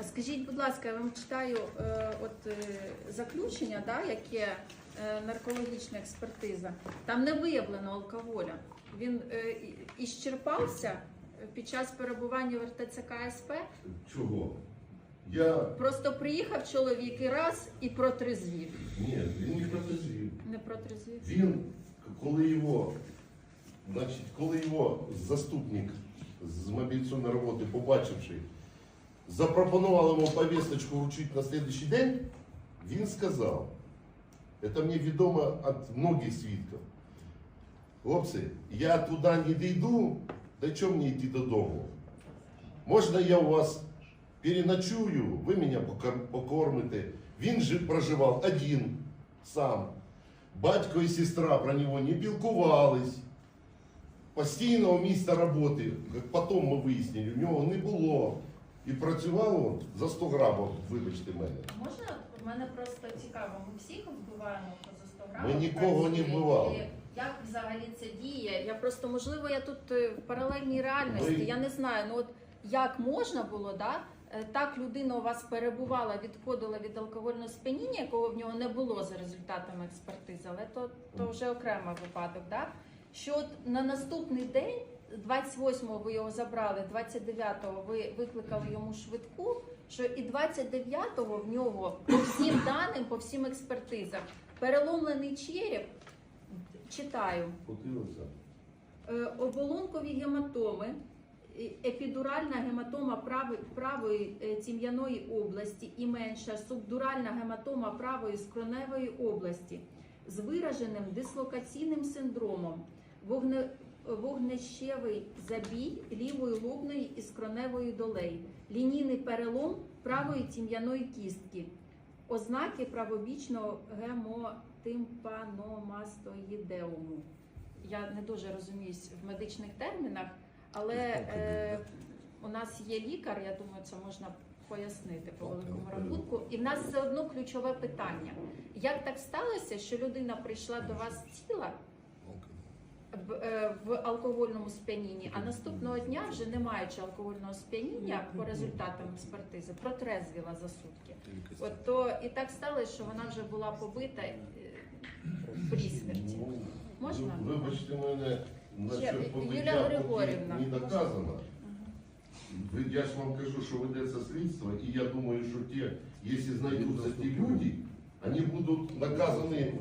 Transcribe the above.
А скажіть, будь ласка, я вам читаю е, от е, заключення, да, яке е, наркологічна експертиза. Там не виявлено алкоголя. Він е, іщерпався під час перебування в РТЦК СП. Чого? Я. Просто приїхав чоловік і раз і протрезвів. Ні, він не протезів. Не протрезвів. Він, коли його, значить, коли його заступник з мобілізаційної роботи, побачивши, запропонував йому повісточку вручити на слідчий день, він сказав, це мені відомо від многих свідків. Хлопці, я туди не дійду, та чому мені йти додому? Можна я у вас переночую, ви мене покормите. Він же проживав один сам. Батько і сестра про нього не пілкувались. Постійного місця роботи, як потім ми вияснили, у нього не було. І працював він за 100 грамів, вибачте мене. Можна? У мене просто цікаво. Ми всіх вбиваємо поза 100 Ми нікого не вбивали. Як взагалі це діє? Я просто, можливо, я тут е, в паралельній реальності. Ви- Я не знаю. Ну от як можна було, да? е, Так людина у вас перебувала, відходила від алкогольного сп'яніння, якого в нього не було за результатами експертизи, але то, то вже окремий випадок. Да? Що от на наступний день, 28-го ви його забрали, 29-го ви викликали йому швидку, що і 29-го в нього по всім даним, по всім експертизам, переломлений череп, читаю, Е, оболонкові гематоми, епідуральна гематома прави- правої е, тім'яної області і менша субдуральна гематома правої скроневої області з вираженим дислокаційним синдромом, вогне, вогнещевий забій лівої лобної і скроневої долей, лінійний перелом правої тім'яної кістки, ознаки правобічного гемотимпаномастоїдеуму. Я не дуже розуміюсь в медичних термінах, але е, у нас є лікар, я думаю, це можна пояснити по великому рахунку. І в нас все одно ключове питання: як так сталося, що людина прийшла до вас в, е, в алкогольному сп'янінні, а наступного дня, вже не маючи алкогольного сп'яніння по результатам експертизи, протрезвіла за сутки. От то і так сталося, що вона вже була побита е, при смерті. Ну, Можна? ви- Вибачте мене, Ще, насчет Юлія Григорівна, не можна? доказано. Я ж вам кажу, що ведеться слідство, і я думаю, що ті, якщо знайдуться ті люди, вони будуть наказані